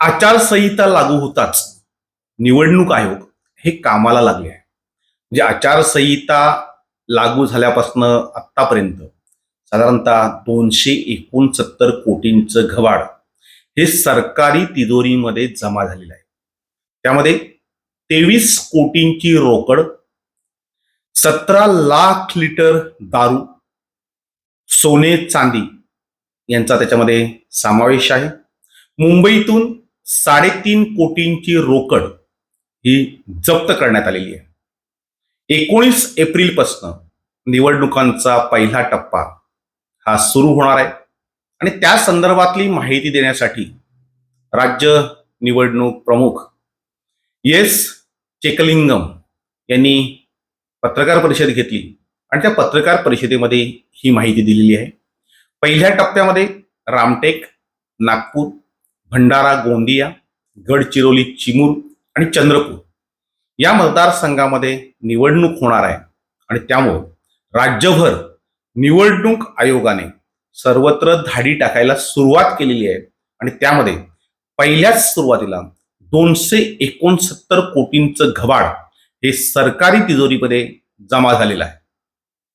आचारसंहिता लागू होताच. निवडणूक आयोग हे कामाला लागले आहे. म्हणजे आचारसंहिता लागू झाल्यापासून आत्तापर्यंत साधारणतः दोनशे एकोणसत्तर कोटींचं घवाड हे सरकारी तिजोरीमध्ये जमा झालेलं आहे. त्यामध्ये तेवीस कोटींची रोकड सतरा लाख लिटर दारू सोने चांदी यांचा त्याच्यामध्ये समावेश आहे. मुंबईतून साडेतीन कोटींची रोकड ही जप्त करण्यात आलेली आहे. एकोणीस एप्रिलपासून निवडणुकांचा पहिला टप्पा हा सुरू होणार आहे. आणि त्या संदर्भातली माहिती देण्यासाठी राज्य निवडणूक प्रमुख एस चेकलिंगम यांनी पत्रकार परिषद घेतली आणि त्या पत्रकार परिषदेमध्ये ही माहिती दिलेली आहे. पहिल्या टप्प्यामध्ये रामटेक नागपूर भंडारा गोंदिया गडचिरोली चिमूर आणि चंद्रपूर या मतदारसंघामध्ये निवडणूक होणार आहे. आणि त्यामुळं राज्यभर निवडणूक आयोगाने सर्वत्र धाडी टाकायला सुरुवात केलेली आहे. आणि त्यामध्ये पहिल्याच सुरुवातीला दोनशे एकोणसत्तर कोटींचं घबाड हे सरकारी तिजोरीमध्ये जमा झालेलं आहे.